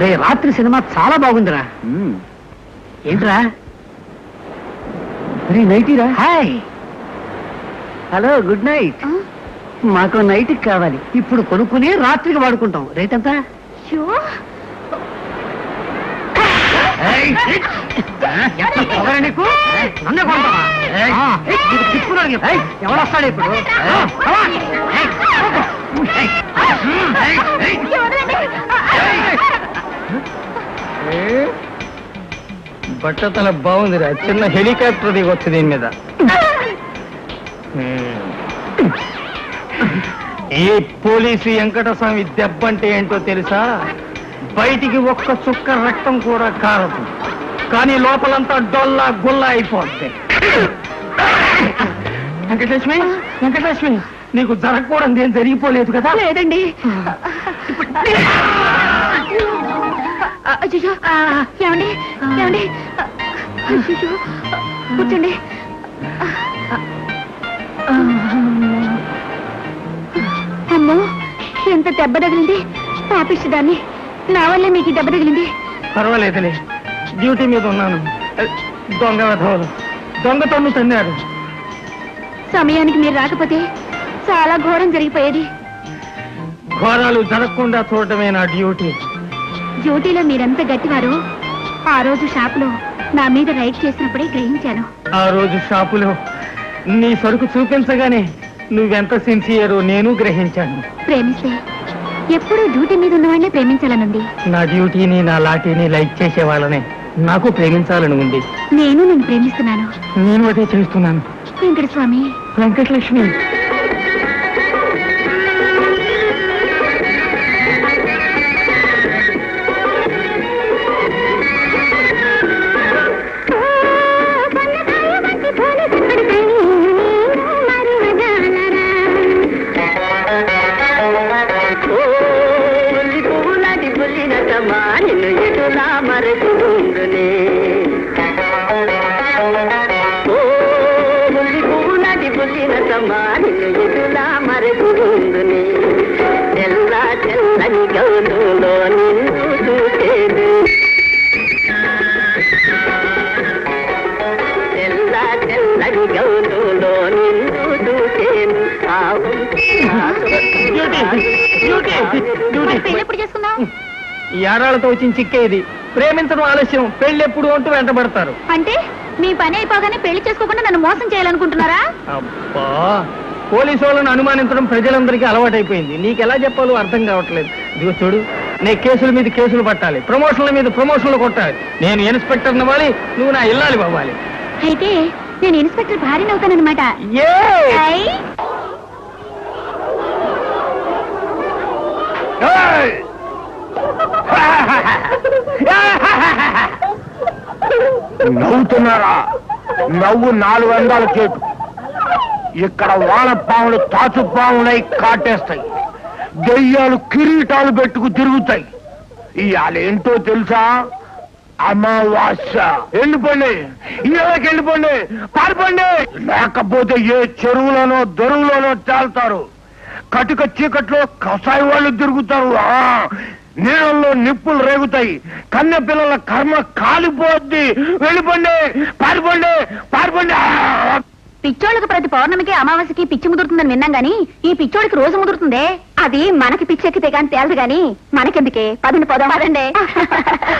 రే రాత్రి సినిమా చాలా బాగుందిరా. ఏంట్రా? రే నైటీరా? హాయ్. Hello good night. మాకు నైట్ కావాలి. ఇప్పుడు కొనుక్కుని రాత్రికి వాడుకుంటాం. రేట్ ఎంత? ఎంత పొగరా బట్టతల బాగుందిరా. చిన్న హెలికాప్టర్ దిగొచ్చు దీని మీద. ఈ పోలీసు వెంకటస్వామి దెబ్బంటే ఏంటో తెలుసా? బయటికి ఒక్క చుక్క రక్తం కూడా కారదు. కానీ లోపలంతా డొల్లా గుల్లా అయిపోద్ది. వెంకటలక్ష్మి వెంకటలక్ష్మి నీకు జరగకూడదు ఏం జరిగిపోలేదు కదా? లేదండి. అయ్యో ఏమండి? ఏమండి? అయ్యో కూర్చోండి. అమ్మో ఎంత దెబ్బ తగిలింది. పాపిస్తుందాన్ని నా వల్లే మీకు దెబ్బ తగిలింది. పర్వాలేదులే. డ్యూటీ మీద ఉన్నాను. దొంగ వెధవలు. దొంగతోను తన్నారు సమయానికి మీరు రాకపోతే చాలా ఘోరం జరిగిపోయేది. ఘోరాలు జరగకుండా చూడటమే నా డ్యూటీ. డ్యూటీలో మీరెంత గట్టివారు ఆ రోజు షాపులో నా మీద రైడ్ చేసినప్పుడే గ్రహించాను. ఆ రోజు షాపులో నీ సరుకు చూపించగానే నువ్వెంత సిన్సియరో నేను గ్రహించాను. ప్రేమిస్తే ఎప్పుడూ డ్యూటీ మీద ఉన్నవాళ్ళే ప్రేమించాలనుంది. నా డ్యూటీని నా లాఠీని లైక్ చేసే వాళ్ళనే నాకు ప్రేమించాలని ఉంది. నేను నేను ప్రేమిస్తున్నాను. నేను అదే చేస్తున్నాను. వెంకట స్వామి వెంకటలక్ష్మి. మరచుకుందునే ఓ బుల్లి పువ్వు నది బుల్లిన తమ్మా నిన్ను ఎటులా మరచుకుందునే తెల్ల తెల్లని గౌనులో నిన్ను చూసేది. తెల్ల తెల్లని గౌనులో నిన్ను చూసేను ఆవు డ్యూటీ డ్యూటీ మరి పెళ్ళి డ్యూటీ ఎప్పుడు చేసుకుందాం? ఈ ఆరాళ్ళతో వచ్చిన చిక్కేది ప్రేమించడం ఆలస్యం. పెళ్ళెప్పుడు అంటూ వెంటబడతారు. అంటే మీ పని అయిపోగానే పెళ్ళి చేసుకోకుండా నన్ను మోసం చేయాలనుకుంటున్నారా? అబ్బా! పోలీసు వాళ్ళని అనుమానించడం ప్రజలందరికీ అలవాటైపోయింది. నీకు ఎలా చెప్పాలో అర్థం కావట్లేదు. ఇదిగో చూడు నే కేసుల మీద కేసులు పట్టాలి. ప్రమోషన్ల మీద ప్రమోషన్లు కొట్టాలి. నేను ఇన్స్పెక్టర్ అవ్వాలి నువ్వు నా ఇల్లాలి అవ్వాలి. అయితే నేను ఇన్స్పెక్టర్ భార్యను అవుతానన్నమాట. ఏయ్! నవ్వుతున్నారా? నవ్వు నాలుగు వందల చేటు. ఇక్కడ వానపాములు తాచుపాములై కాటేస్తాయి. దెయ్యాలు కిరీటాలు పెట్టుకు తిరుగుతాయి. ఇవాళేంటో తెలుసా? అమావాస్య. వెళ్ళిపోండి ఇళ్ళకి వెళ్ళిపోండి పారిపోండి లేకపోతే ఏ చెరువులోనో దొరువులోనో తేల్తారు. కటుక చీకట్లో కషాయి వాళ్ళు తిరుగుతారు. నీళ్ళల్లో నిప్పులు రేగుతాయి. కన్నె పిల్లల కర్మ కాలిపోద్ది. వెళ్ళిపోండి పారిపోండి పారిపోండి! పిచ్చోళ్ళకి ప్రతి పౌర్ణమికి అమావాస్యకి పిచ్చి ముదురుతుందని విన్నాం గాని ఈ పిచ్చోడికి రోజు ముదురుతుందే? అది మనకి పిచ్చెక్కితే గాని తేలదు గాని మనకెందుకే? పదండి పోదాం. పదండి.